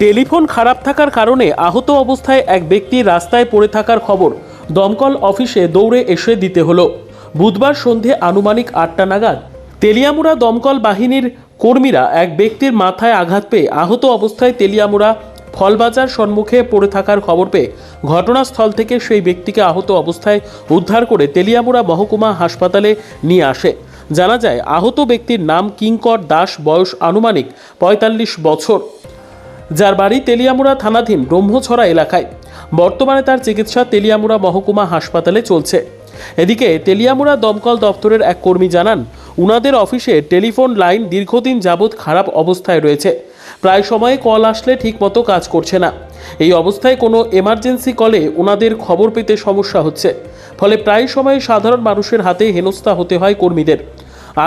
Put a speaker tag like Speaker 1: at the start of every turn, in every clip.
Speaker 1: Telephone খারাপ থাকার কারণে আহত অবস্থায় এক ব্যক্তি রাস্তায় পড়ে থাকার খবর দমকল অফিসে দৌড়ে এসে দিতে হলো। বুধবার সন্ধে আনুমানিক আটটা নাগাদ তেলিয়ামুড়া দমকল বাহিনীর কর্মীরা এক ব্যক্তির মাথায় আঘাত পেয়ে আহত অবস্থায় তেলিয়ামুড়া ফলবাজার সম্মুখে পড়ে থাকার খবর পেয়ে ঘটনাস্থল থেকে সেই ব্যক্তিকে আহত অবস্থায় উদ্ধার করে তেলিয়ামুড়া মহকুমা হাসপাতালে নিয়ে আসে। জানা যায়, আহত ব্যক্তির নাম কিঙ্কর দাস, বয়স আনুমানিক পঁয়তাল্লিশ বছর। যার বাড়ি তেলিয়ামুড়া থানাধীন ব্রহ্মছড়া এলাকায়। বর্তমানে তার চিকিৎসা তেলিয়ামুড়া মহকুমা হাসপাতালে চলছে। এদিকে তেলিয়ামুড়া দমকল দপ্তরের এক কর্মী জানান, উনাদের অফিসে টেলিফোন লাইন দীর্ঘদিন যাবৎ খারাপ অবস্থায় রয়েছে। প্রায় সময়ে কল আসলে ঠিকমতো কাজ করছে না। এই অবস্থায় কোনো এমার্জেন্সি কলে ওনাদের খবর পেতে সমস্যা হচ্ছে। ফলে প্রায় সময় সাধারণ মানুষের হাতে হেনস্থা হতে হয় কর্মীদের।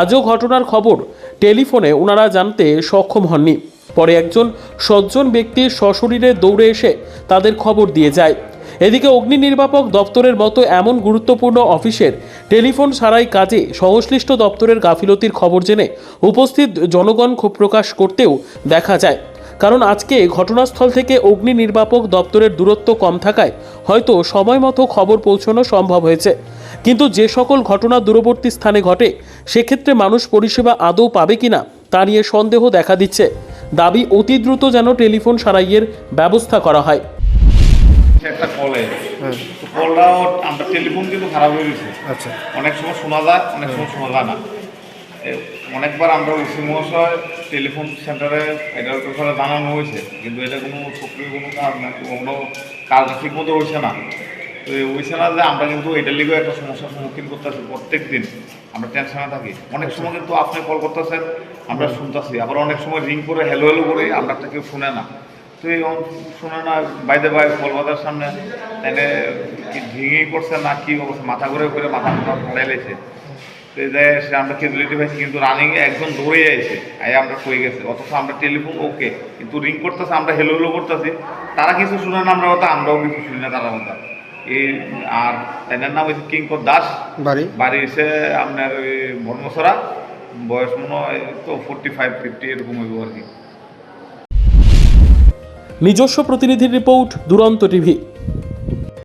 Speaker 1: আজও ঘটনার খবর টেলিফোনে ওনারা জানতে সক্ষম হননি। পরে একজন সজ্জন ব্যক্তি সশরীরে দৌড়ে এসে তাদের খবর দিয়ে যায়। এদিকে অগ্নি নির্বাপক দপ্তরের মতো এমন গুরুত্বপূর্ণ অফিসের টেলিফোন ছাড়াই কাজে সংশ্লিষ্ট দপ্তরের গাফিলতির খবর জেনে উপস্থিত জনগণ ক্ষোভ প্রকাশ করতেও দেখা যায়। কারণ আজকে ঘটনাস্থল থেকে অগ্নি নির্বাপক দপ্তরের দূরত্ব কম থাকায় হয়তো সময় মতো খবর পৌঁছানো সম্ভব হয়েছে। কিন্তু যে সকল ঘটনা দূরবর্তী স্থানে ঘটে, সেক্ষেত্রে মানুষ পরিষেবা আদৌ পাবে কিনা তা নিয়ে সন্দেহ দেখা দিচ্ছে। দাবি অতি দ্রুত যেন টেলিফোন সারাইয়ের ব্যবস্থা করা হয়।
Speaker 2: সে একটা কলে তো কলটাও আমরা টেলিফোন কিন্তু খারাপ হয়ে গেছে।
Speaker 3: আচ্ছা।
Speaker 2: অনেক সময় শোনা যায় অনেক সময় শোনা যায় না। অনেকবার আমরা ওসি মহাশয় টেলিফোন সেন্টারে এটার ব্যাপারে জানানো হয়েছে। কিন্তু এটা কোনো সক্রিয় কোনো কাজ না কোনো কাজ ঠিক মতো হয়েছে না। তো এই হয়েছে না যে আমরা কিন্তু এটার লিগেও একটা সমস্যার সম্মুখীন করতেছি প্রত্যেক দিন আমরা টেনশনে থাকি। অনেক সময় কিন্তু আপনি কল করতেছেন আমরা শুনতেছি। আবার অনেক সময় রিং করে হ্যালো হ্যালো করে আমরা কেউ শুনে না। তো এই শুনে না বাইদে বাই কলকাতার সামনে। তাহলে কি ভেঙেই করছে না কি অবস্থা? মাথা ঘুরে করে মাথা মাথা লেছে তো এই জায়গায় এসে আমরা কেজুয়ালিটি পাইছি কিন্তু রানিং একজন দৌড়ে যাইছে আই আমরা কয়ে গেছে? অথচ আমরা টেলিফোন ওকে কিন্তু রিং করতেছে আমরা হেলো হেলো করতেছি। তারা কিছু শুনে না আমরা কথা আমরাও কিছু শুনি না তারা কথা আর এনার নাম হচ্ছে কিঙ্কর দাস।
Speaker 3: বাড়ি?
Speaker 2: বাড়ি এসে আপনার ওই বর্মসরা। বয়স মনে হয় তো ফোরটি ফাইভ ফিফটি এরকম হইব আর কি।
Speaker 1: নিজস্ব প্রতিনিধির রিপোর্ট দুরন্ত টিভি।